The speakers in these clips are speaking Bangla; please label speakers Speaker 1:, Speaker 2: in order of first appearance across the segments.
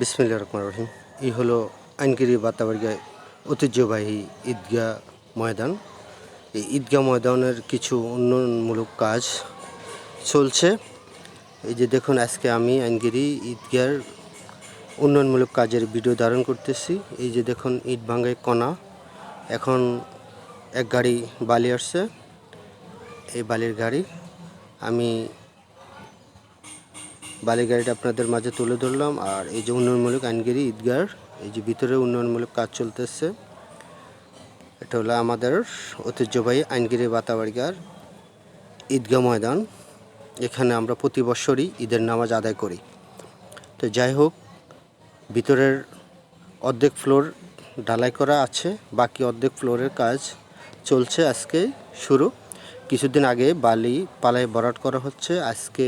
Speaker 1: বিসমিল্লা রহমান রহিম। এই হলো আইনগিরি বাতাবাড়িয়ায় ঐতিহ্যবাহী ঈদগাহ ময়দান। এই ঈদগাহ ময়দানের কিছু উন্নয়নমূলক কাজ চলছে। এই যে দেখুন, আজকে আমি আইনগিরি ঈদগার উন্নয়নমূলক কাজের ভিডিও ধারণ করতেছি। এই যে দেখুন, ইট ভাঙ্গায় কণা। এখন এক গাড়ি বালি আসছে। এই বালির গাড়ি আমি বালি গাড়িটা আপনাদের মাঝে তুলে ধরলাম। আর এই যে উন্নয়নমূলক আইনগিরি ঈদগার, এই যে ভিতরে উন্নয়নমূলক কাজ চলতেছে, এটা হলো আমাদের ঐতিহ্যবাহী আইনগিরি বাতাবাড়িগার ঈদগাহ ময়দান। এখানে আমরা প্রতি বছরই ঈদের নামাজ আদায় করি। তো যাই হোক, ভিতরের অর্ধেক ফ্লোর ঢালাই করা আছে, বাকি অর্ধেক ফ্লোরের কাজ চলছে আজকে শুরু। কিছুদিন আগে বালি পালায় ভরাট করা হচ্ছে, আজকে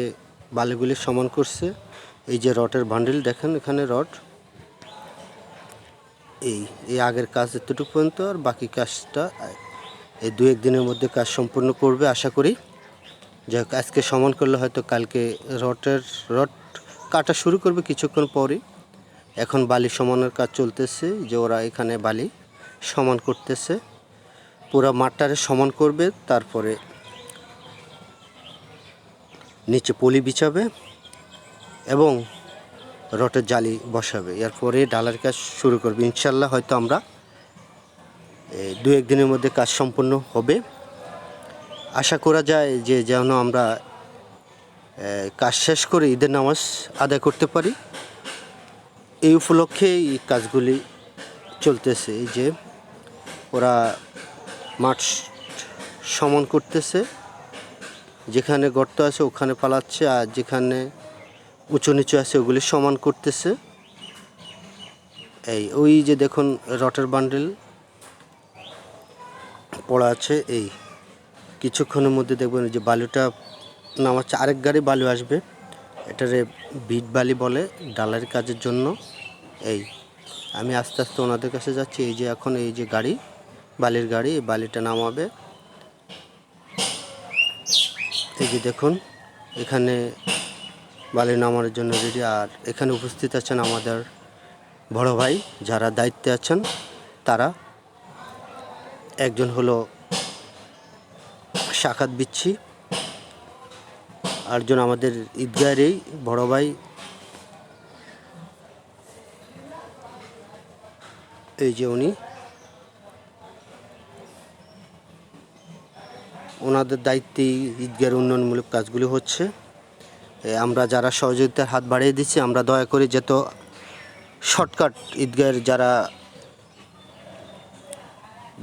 Speaker 1: বালিগুলি সমান করছে। এই যে রটের বান্ডিল দেখেন এখানে রট এই এই আগের কাজ এতটুকু পর্যন্ত, আর বাকি কাজটা এই দু এক দিনের মধ্যে কাজ সম্পূর্ণ করবে, আশা করি। যাই হোক, আজকে সমান করলে হয়তো কালকে রটের রড কাটা শুরু করবে কিছুক্ষণ পরে এখন বালি সমানের কাজ চলতেছে, যে ওরা এখানে বালি সমান করতেছে। পুরা মাঠটারে সমান করবে, তারপরে নিচে পলি বিছাবে এবং রটের জালি বসাবে। এরপরে ডালার কাজ শুরু করবে। ইনশাল্লাহ হয়তো আমরা দু এক দিনের মধ্যে কাজ সম্পন্ন হবে। আশা করা যায় যে যেন আমরা কাজ শেষ করে ঈদের নামাজ আদায় করতে পারি। এই উপলক্ষে এই কাজগুলি চলতেছে যে ওরা মাঠ সমান করতেছে। যেখানে গর্ত আছে ওখানে পালাচ্ছে আর যেখানে উঁচু নিচু আছে ওগুলি সমান করতেছে। এই, ওই যে দেখুন রটের বান্ডেল পড়া আছে, এই কিছুক্ষণের মধ্যে দেখবেন যে বালুটা নামাচ্ছে, আরেক গাড়ি বালু আসবে, এটারে বিট বালি বলে ডালার কাজের জন্য। এই, আমি আস্তে আস্তে ওনাদের কাছে যাচ্ছি, এই যে এখন এই যে গাড়ি, বালির গাড়ি, এই বালিটা নামাবে। এই যে দেখুন, এখানে বালি নামানোর জন্য রেডি আর এখানে উপস্থিত আছেন আমাদের বড় ভাই, যারা দায়িত্বে আছেন, তারা একজন হলো সাকাত বিচ্ছি, আরেকজন আমাদের ঈদগাহেরই বড় ভাই, এই যে উনি। ওনাদের দায়িত্বেই ঈদগাহের উন্নয়নমূলক কাজগুলি হচ্ছে। আমরা যারা সহযোগিতার হাত বাড়িয়ে দিচ্ছি, আমরা দয়া করে যেত শর্টকাট ঈদগাহের যারা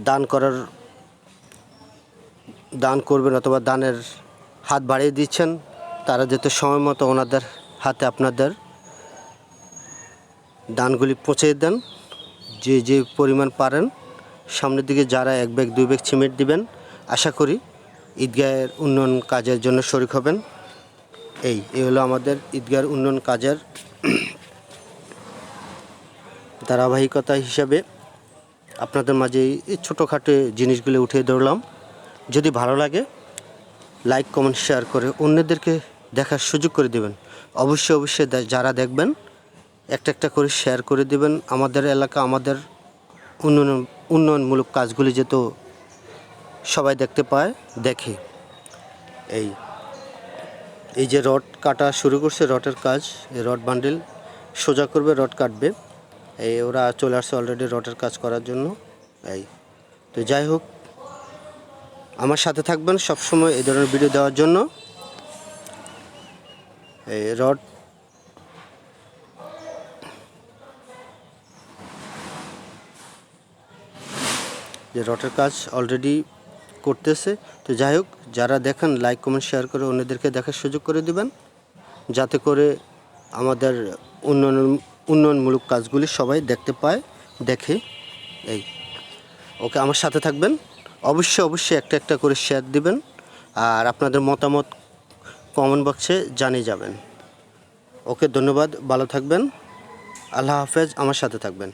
Speaker 1: দান করার, দান করবেন অথবা দানের হাত বাড়িয়ে দিচ্ছেন, তারা যাতে সময় মতো ওনাদের হাতে আপনাদের দানগুলি পৌঁছে দেন, যে যে পরিমাণ পারেন, সামনের দিকে যারা এক ব্যাগ, দুই ব্যাগ সিমেন্ট দিবেন, আশা করি ঈদগাহের উন্নয়ন কাজের জন্য শরিক হবেন। এই এই হলো আমাদের ঈদগাহের উন্নয়ন কাজের ধারাবাহিকতা হিসাবে আপনাদের মাঝে এই ছোটোখাটো জিনিসগুলো উঠিয়ে ধরলাম। যদি ভালো লাগে লাইক কমেন্ট শেয়ার করে অন্যদেরকে দেখার সুযোগ করে দেবেন। অবশ্যই অবশ্যই যারা দেখবেন, একটা একটা করে শেয়ার করে দেবেন। আমাদের এলাকা, আমাদের উন্নয়ন উন্নয়নমূলক কাজগুলি যেহেতু সবাই দেখতে পায়, দেখে। এই এই যে রড কাটা শুরু করছে, রডের কাজ, এই রড বান্ডেল সোজা করবে, রড কাটবে। এই ওরা চলে আসছে অলরেডি রডের কাজ করার জন্য। এই, তো যাই হোক, আমার সাথে থাকবেন সবসময় এই ধরনের ভিডিও দেওয়ার জন্য। এই রড যে রটের কাজ অলরেডি করতেছে। তো যাই হোক, যারা দেখেন লাইক কমেন্ট শেয়ার করে অন্যদেরকে দেখার সুযোগ করে দিবেন। যাতে করে আমাদের উন্নয়ন, উন্নয়নমূলক কাজগুলি সবাই দেখতে পায়, দেখে। এই। ওকে, আমার সাথে থাকবেন। অবশ্যই অবশ্যই একটা একটা করে শেয়ার দিবেন। আর আপনাদের মতামত কমেন্ট বক্সে জানিয়ে যাবেন। ওকে, ধন্যবাদ। ভালো থাকবেন। আল্লাহ হাফেজ। আমার সাথে থাকবেন।